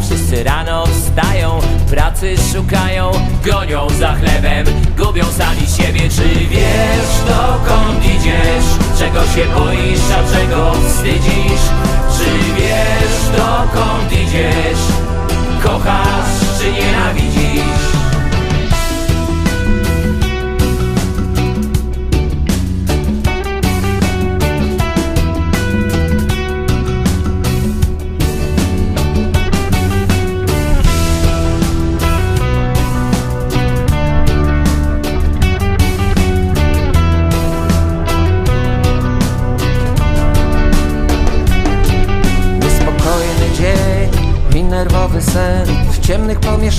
wszyscy rano wstają Pracy szukają, gonią za chlebem Gubią sami siebie Czy wiesz dokąd idziesz? Czego się boisz, a czego wstydzisz? Czy wiesz dokąd idziesz? Kochasz czy nienawidzisz? Ciemnych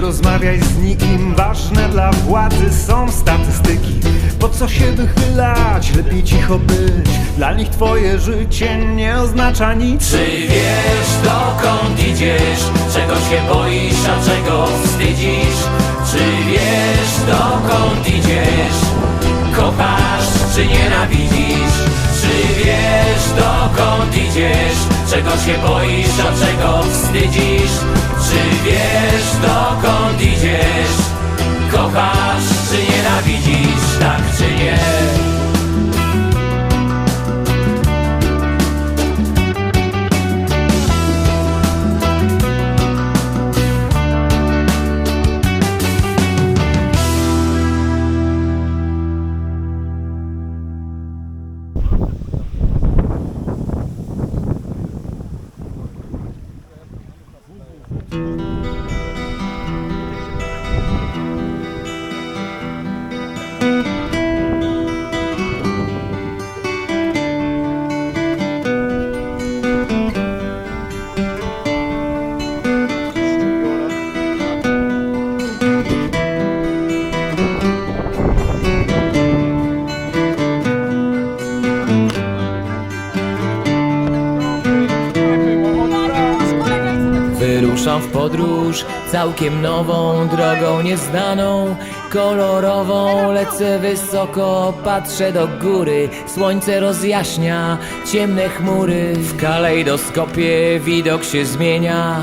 rozmawiaj z nikim Ważne dla władzy są statystyki Po co się wychylać, lepiej cicho być Dla nich twoje życie nie oznacza nic Czy wiesz dokąd idziesz? Czego się boisz, a czego wstydzisz? Czy wiesz dokąd idziesz? Kochasz czy nienawidzisz? Czy wiesz dokąd idziesz? Czego się boisz, a czego wstydzisz? Czy wiesz dokąd idziesz? Kochasz czy nienawidzisz? Tak czy nie? W podróż całkiem nową, drogą nieznaną, kolorową. Lecę wysoko, patrzę do góry, słońce rozjaśnia ciemne chmury. W kalejdoskopie widok się zmienia,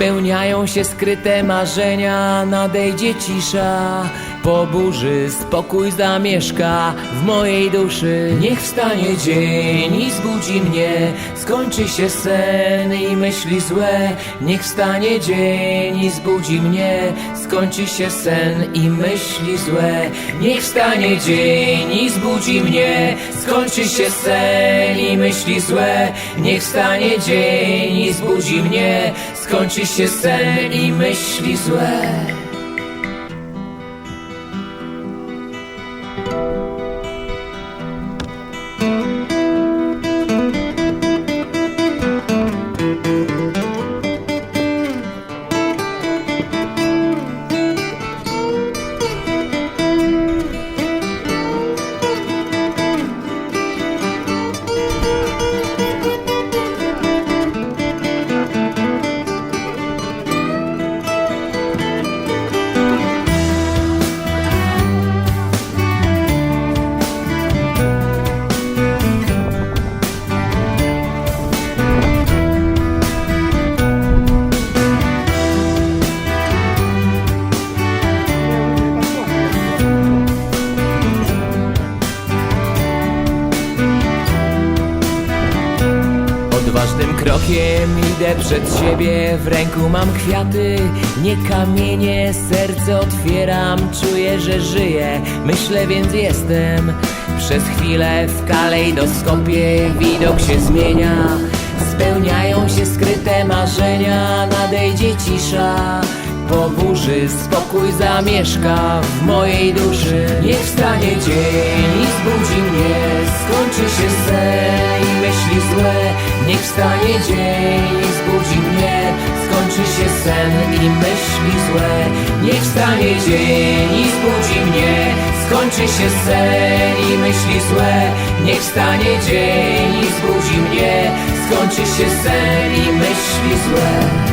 spełniają się skryte marzenia, nadejdzie cisza. Po burzy spokój zamieszka w mojej duszy. Niech wstanie dzień i zbudzi mnie. Skończy się sen i myśli złe. Niech wstanie dzień i zbudzi mnie. Skończy się sen i myśli złe. Niech wstanie dzień i zbudzi mnie. Skończy się sen i myśli złe. Niech wstanie dzień i zbudzi mnie. Skończy się sen i myśli złe Odważnym krokiem idę przed siebie. W ręku mam kwiaty, nie kamienie. Serce otwieram, czuję, że żyję. Myślę więc jestem. Przez chwilę w kalejdoskopie Widok się zmienia. Spełniają się skryte marzenia. Nadejdzie cisza. Po burzy spokój zamieszka w mojej duszy. Niech wstanie dzień i zbudzi mnie. Skończy się sen i myśli złe Niech wstanie dzień i zbudzi mnie Skończy się sen i myśli złe. Niech wstanie dzień i zbudzi mnie Skończy się sen i myśli złe. Niech wstanie dzień i zbudzi mnie Skończy się sen i myśli złe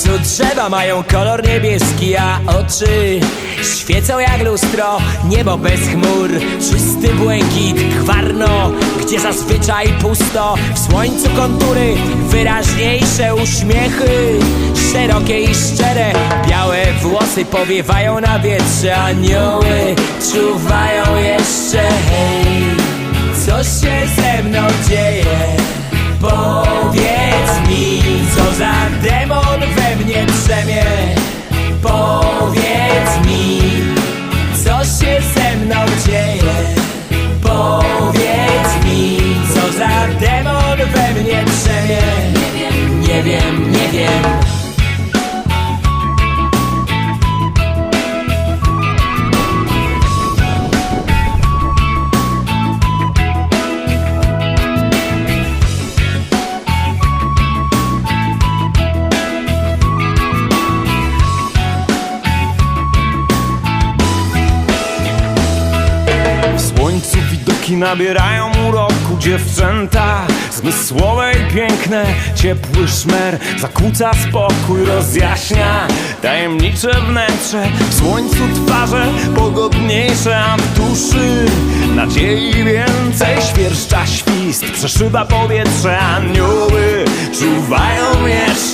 W słońcu drzewa mają kolor niebieski, a oczy świecą jak lustro. Niebo bez chmur, czysty błękit, gwarno, gdzie zazwyczaj pusto. W słońcu kontury, wyraźniejsze uśmiechy, szerokie i szczere. Białe włosy powiewają na wietrze, anioły czuwają jeszcze. Hej, co się ze mną dzieje? Powiedz mi, co za demon drzemie Powiedz mi, co się ze mną dzieje widoki nabierają uroku dziewczęta Zmysłowe i piękne, ciepły szmer Zakłóca spokój, rozjaśnia tajemnicze wnętrze. W słońcu twarze pogodniejsze, a w duszy Nadziei więcej, świerszcza świst Przeszyba powietrze, anioły czuwają jeszcze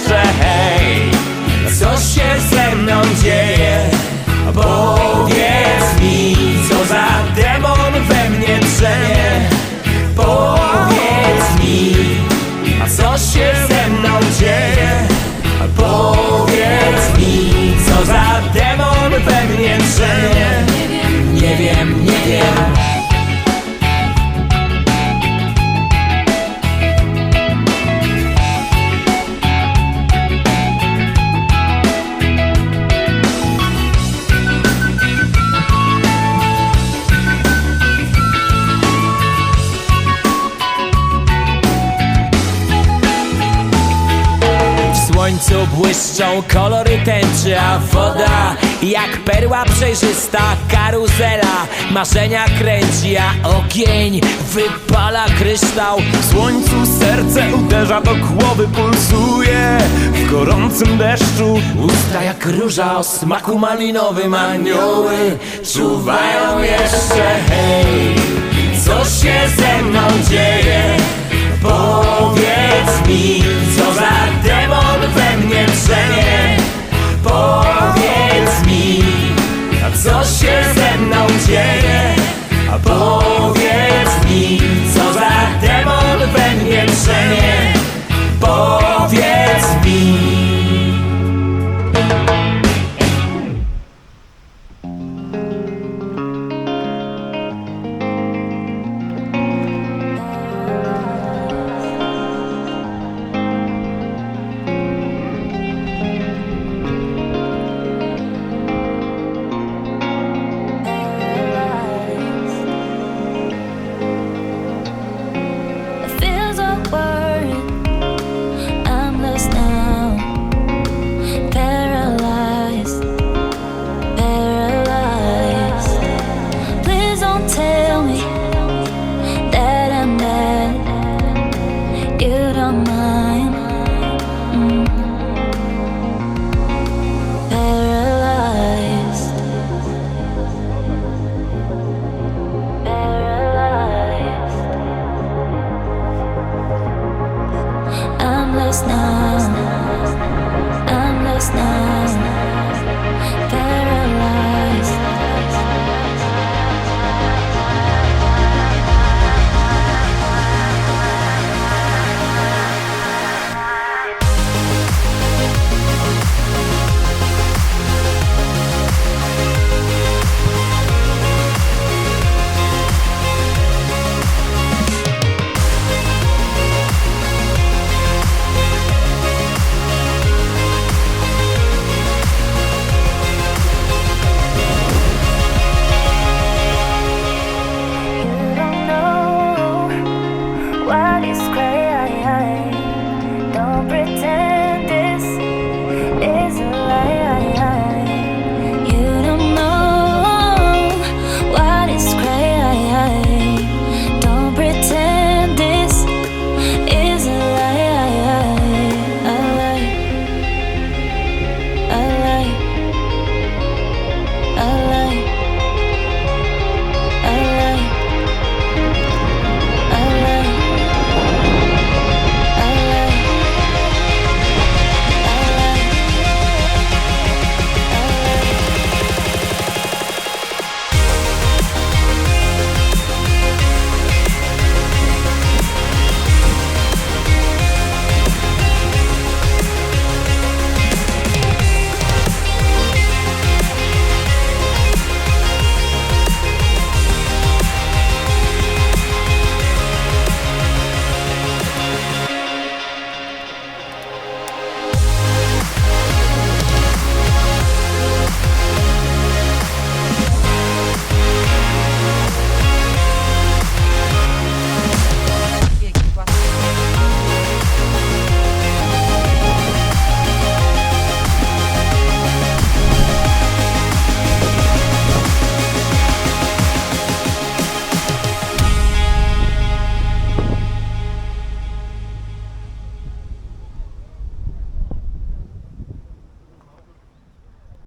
błyszczą kolory tęczy, a woda jak perła przejrzysta karuzela Marzenia kręci, a ogień wypala kryształ W słońcu serce uderza do głowy, pulsuje W gorącym deszczu Usta jak róża o smaku malinowym Anioły czuwają jeszcze Hej, co się ze mną dzieje? Powiedz mi, co za demon we mnie drzemie Powiedz